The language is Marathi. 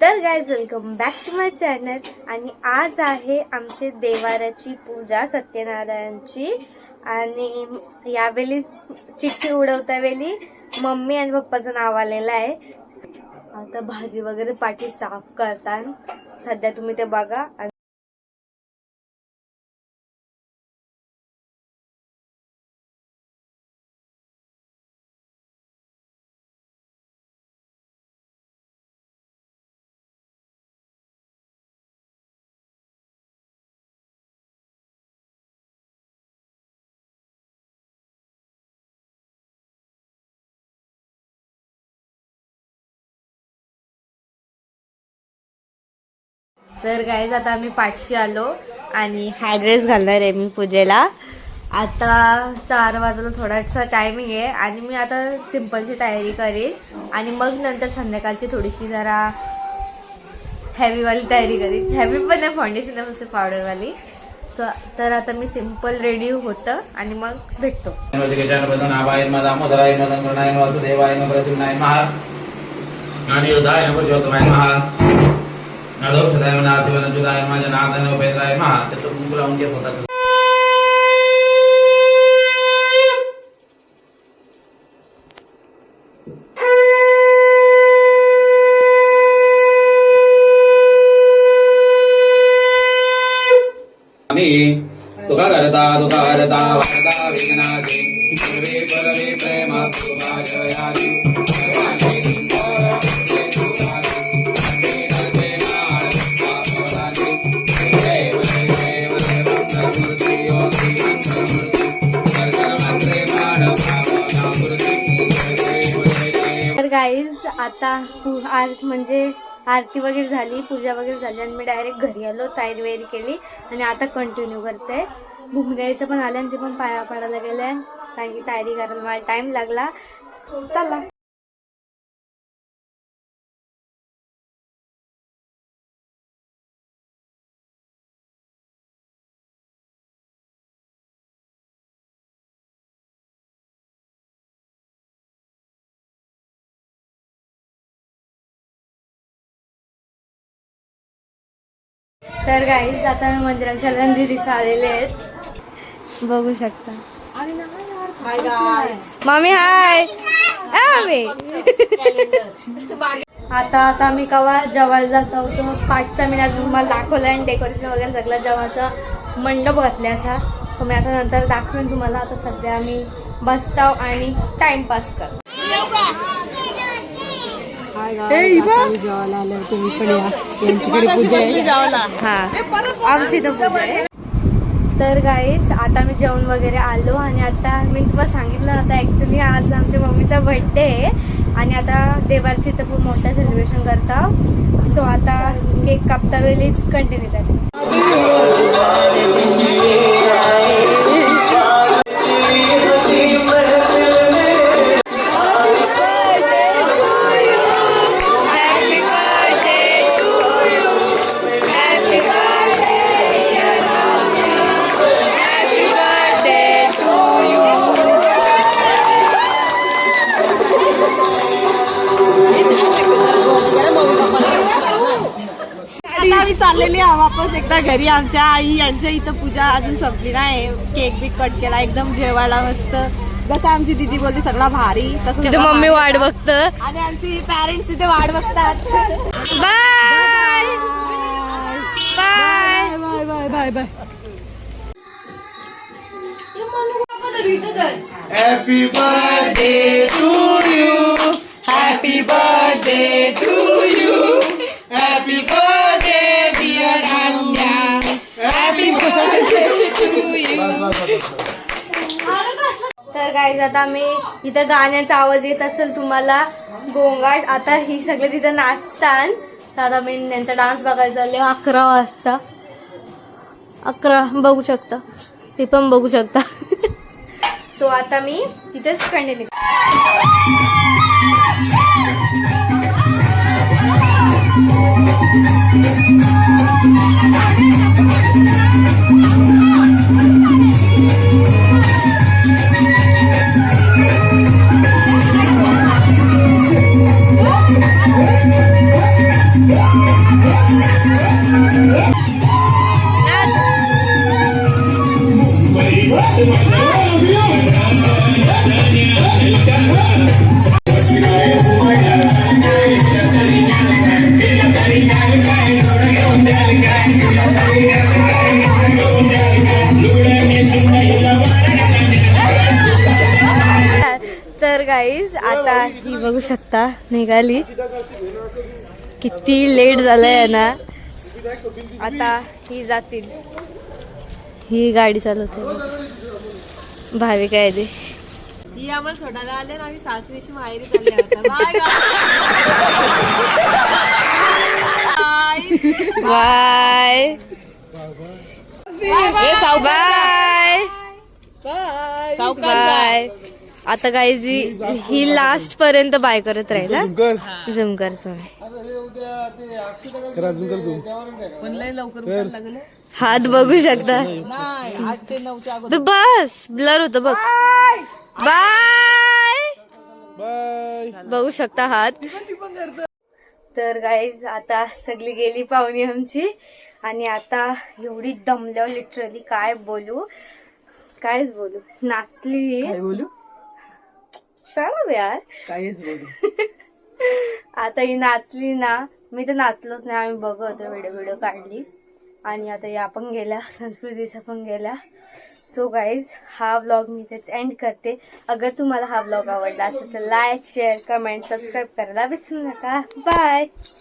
तर guys welcome back to my channel आणि आज आहे आमची देवाराची पूजा सत्यनारायणची. आणि यावेळी चिठ्ठी उडवता वेळी मम्मी आणि पप्पाचं नाव आलेलं आहे. आता भाजी वगैरे पाठी साफ करतात सध्या तुम्ही ते बघा. तर गाईज आता आम्ही पाठशी आलो आणि हा ड्रेस घालणार आहे मी पूजेला. आता चार वाजता थोडासा टायमिंग आहे आणि मी आता सिम्पलची तयारी करेन. आणि मग नंतर संध्याकाळची थोडीशी जरा हॅवीवाली तयारी करेन. हॅवी पण आहे फाउंडेशन आहे पावडरवाली तर आता मी सिंपल रेडी होतं आणि मग भेटतो. दामोदराय त्याचं कुंकू लावून घे स्वतःचं. सुखा करता दुखा करता वारता विघ्नाचे प्रेमा गाईज आता आरत म्हणजे आरती वगैरे झाली पूजा वगैरे झाली आणि मी डायरेक्ट घरी आलो तयारी वगैरे केली आणि आता कंटिन्यू करते. भुमऱ्याचं पण आलं आणि ते पण पाया पाडायला गेलं आहे. कारण की तयारी करायला मला टाइम लागला. चला. तर गाईज आता मी मंदिराच्या लंदी दिसा आलेले आहेत. बघू शकता. मम्मी हाय आता आता मी कवा जेवायला जात होतो पाठचा मी अजून मला दाखवलं आणि डेकोरेशन वगैरे सगळं जेवायचा मंडप घातले असा. सो मी आता नंतर दाखवेन तुम्हाला. आता सध्या मी बसताव आणि टाइमपास कर हा आमची इथं पूजा आहे. तर गाईस आता मी जेवण वगैरे आलो आणि आता मी तुम्हाला सांगितलं आता ऍक्च्युली आज आमच्या मम्मीचा बर्थडे आहे. आणि आता देवाची इथं खूप मोठं सेलिब्रेशन करता. सो आता केक कापता वेळीच कंटिन्यू करते वापस एकदा घरी. आमच्या आई यांच्या इथं पूजा अजून संपली नाही. केक बिक कट केला. एकदम जेवायला मस्त. जसं आमची दिदी बोलते सगळा भारी. तसं तिथे मम्मी. वाट बघत. आणि आमची पॅरेंट्स तिथे वाट बघतात. Bye! Bye! Bye bye bye bye. Happy birthday to you. Happy birthday to you. Happy birthday, तर काय आता मी इथं गाण्याचा आवाज येत असेल तुम्हाला. गोंगाट आता ही सगळे तिथं नाचतात. तर आता मी त्यांचा डान्स बघायला चालले. अकरा वाजता. अकरा बघू शकता. ते पण बघू शकता. सो आता मी तिथेच कंटिन्यू तर गाईज आता ही बघू शकता निघाली. किती लेट झालंय ना. आता ही जातील. ही गाडी चालवते. भावी आहे ते. ही आम्हाला सोडायला आले ना आम्ही सासरीशी माहेरी चालले आता. बाय. बाय. बाय. बाय. आता गाईज ही लास्ट पर्यंत बाय करत राहील हा? झुम करतो हात बघू शकता. बस ब्लर होतं बघ. बाय. बघू शकता हात. तर गाईज आता सगळी गेली पाहुणी आमची. आणि आता एवढी दमल्यावर लिटरली काय बोलू? कायच बोलू? नाचली. बोलू? शाळा यार. काहीच बोलू? आता ही नाचली ना. मी तर नाचलोच नाही आम्ही बघत व्हिडिओ व्हिडिओ काढली. आणि आता या पण गेल्या संस्कृतीचा पण गेल्या. सो गाईज हा व्लॉग मी इथेच एंड करते. अगर तुम्हाला हा व्लॉग आवडला असेल तर लाईक शेअर कमेंट सबस्क्राईब करायला विसरू नका. बाय